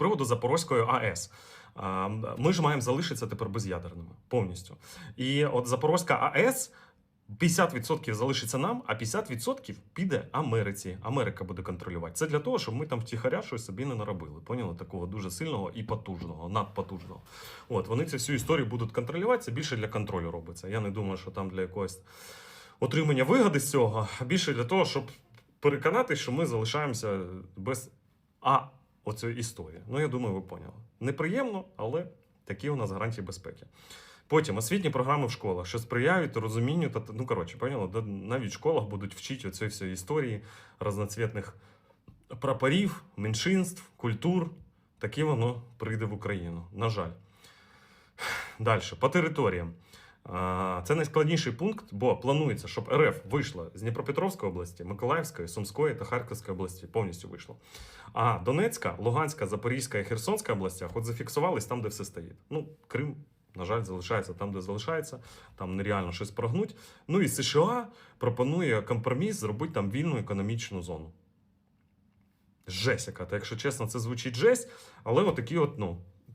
приводу Запорозької АЕС. Ми ж маємо залишитися тепер без'ядерними повністю. І от Запорозька АЕС 50% залишиться нам, а 50% піде Америці. Америка буде контролювати. Це для того, щоб ми там втіхаря щось собі не наробили. Поняли? Такого дуже сильного і потужного, надпотужного. От вони цю всю історію будуть контролювати. Це більше для контролю робиться. Я не думаю, що там для якогось отримання вигоди з цього, а більше для того, щоб переконати, що ми залишаємося без А оцієї історії. Ну, я думаю, ви поняли. Неприємно, але такі у нас гарантії безпеки. Потім освітні програми в школах, що сприяють розумінню та ну коротше, поняли, навіть в школах будуть вчити оцієї всієї історії разноцвітних прапорів, меншинств, культур. Таке воно прийде в Україну. На жаль. Далі, по територіям. Це найскладніший пункт, бо планується, щоб РФ вийшла з Дніпропетровської області, Миколаївської, Сумської та Харківської області, повністю вийшло. А Донецька, Луганська, Запорізька і Херсонська областях от зафіксувались там, де все стоїть. Ну, Крим, на жаль, залишається там, де залишається, там нереально щось прогнуть. Ну і США пропонує компроміс зробити там вільну економічну зону. Жесть яка. Та якщо чесно, це звучить жесть, але отакі от, ну,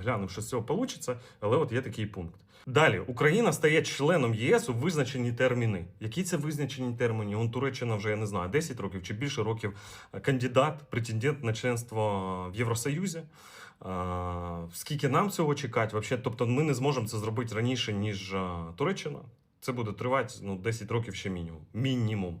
Глянув, що з цього вийде, але от є такий пункт. Далі Україна стає членом ЄС у визначені терміни. Які це визначені терміни? Он Туреччина вже я не знаю, 10 років чи більше років е, кандидат, претендент на членство в Євросоюзі. Скільки нам цього чекати? Вообще, тобто ми не зможемо це зробити раніше, ніж Туреччина. Це буде тривати ну, 10 років ще мінімум. Мінімум.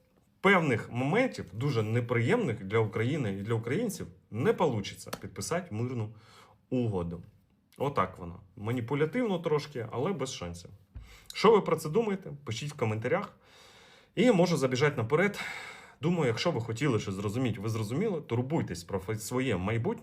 певних моментів, дуже неприємних для України і для українців, не вийде підписати мирну угоду. Отак воно. Маніпулятивно трошки, але без шансів. Що ви про це думаєте? Пишіть в коментарях. І можу забіжати наперед. Думаю, якщо ви хотіли щось зрозуміти, ви зрозуміли, турбуйтесь про своє майбутнє.